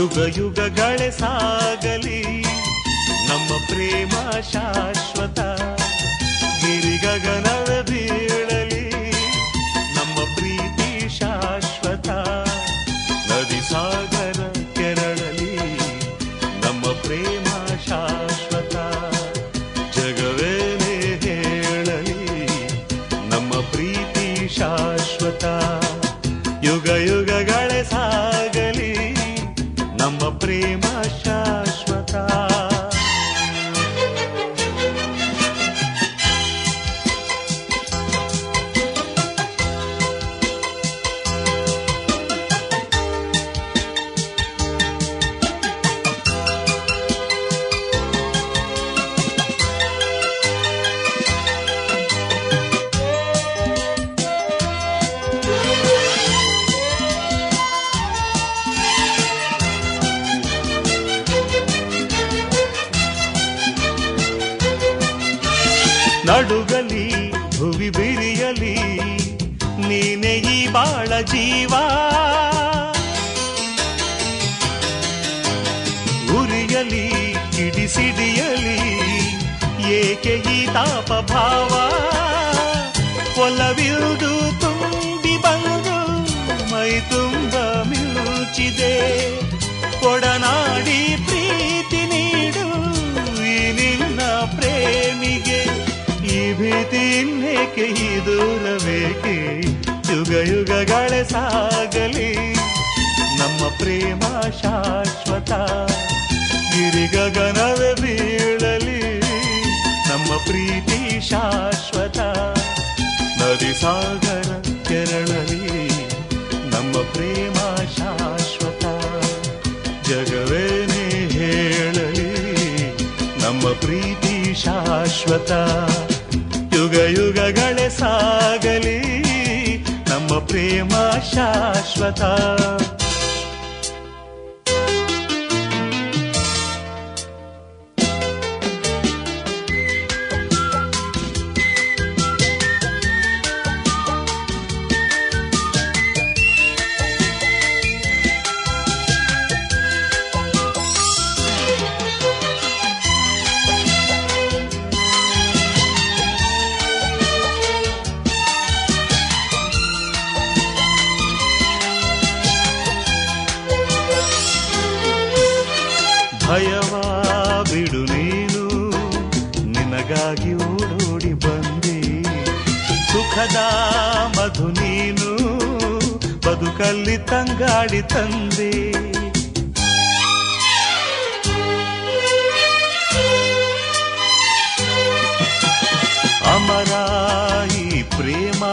ಯುಗ ಯುಗಗಳೇ ಸಾಗಲಿ. ನಮ್ಮ ಪ್ರೇಮ ಶಾಶ್ವತ. ಗಿರಿಗಗನದ ಬೀಳಲಿ. ನಮ್ಮ ಪ್ರೀತಿ ಶಾಶ್ವತ. ನದಿ ಸಾಗರ ಕೆರಳಲಿ. ನಮ್ಮ ಪ್ರೇಮ ಶಾಶ್ವತ. ಜಗವೇನೆ ಹೇಳಲಿ. ನಮ್ಮ ಪ್ರೀತಿ ಶಾಶ್ವತ. ಯುಗ ಯುಗಗಳೇ ನಡುಗಲಿ, ಭುವಿ ಬಿರಿಯಲಿ, ನೀನೆ ಈ ಬಾಳ ಜೀವ. ಉರಿಯಲಿ ಕಿಡಿಸಿಡಿಯಲಿ ಏಕೆ ಈ ತಾಪ ಭಾವ ಒಲವಿರುದು ತುಂಬಿ ಬಂದು, ಮೈ ತುಂಬ ಮಿಲುಚಿದೆ ಕೊಡನಾಡಿ ಭೀತಿ ಇನ್ನೇಕೆ? ಈ ಯುಗ ಯುಗಗಳೇ ಸಾಗಲಿ. ನಮ್ಮ ಪ್ರೇಮ ಶಾಶ್ವತ. ಗಿರಿಗಗನವೇ ಬೀಳಲಿ. ನಮ್ಮ ಪ್ರೀತಿ ಶಾಶ್ವತ. ನದಿ ಸಾಗರ ಕೆರಳಲಿ. ನಮ್ಮ ಪ್ರೇಮ ಶಾಶ್ವತ. ಜಗವೇನೇ ಹೇಳಲಿ. ನಮ್ಮ ಪ್ರೀತಿ ಶಾಶ್ವತ. ಯುಗ ಯುಗಗಳೇ ಸಾಗಲಿ ನಮ್ಮ ಪ್ರೇಮ ಶಾಶ್ವತ. ಭಯವ ಬಿಡು ನೀನು, ನಿನಗಾಗಿ ಓಡೋಡಿ ಬಂದೆ. ಸುಖದ ಮಧು ನೀನು, ಬದುಕಲ್ಲಿ ತಂಗಾಡಿ ತಂದೆ. ಅಮರ ಈ ಪ್ರೇಮ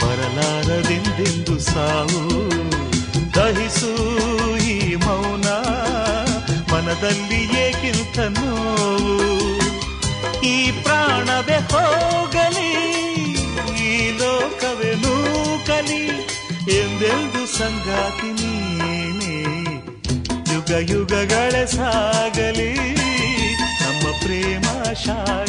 ಬರಲಾರದೆಂದೆಂದು ಸಾವು. ದಹಿಸು ಈ ಮೌನ ಮನದಲ್ಲಿ ಏಕಿಂತ ನೋವು? ಈ ಪ್ರಾಣವೇ ಹೋಗಲಿ, ಈ ಲೋಕವೇ ನೂಕಲಿ ಎಂದೆಂದು ಸಂಗಾತಿ ನೀನೇ? ಯುಗ ಯುಗಗಳೇ ಸಾಗಲಿ, ನಮ್ಮ ಪ್ರೇಮ ಶಾಶ್ವತ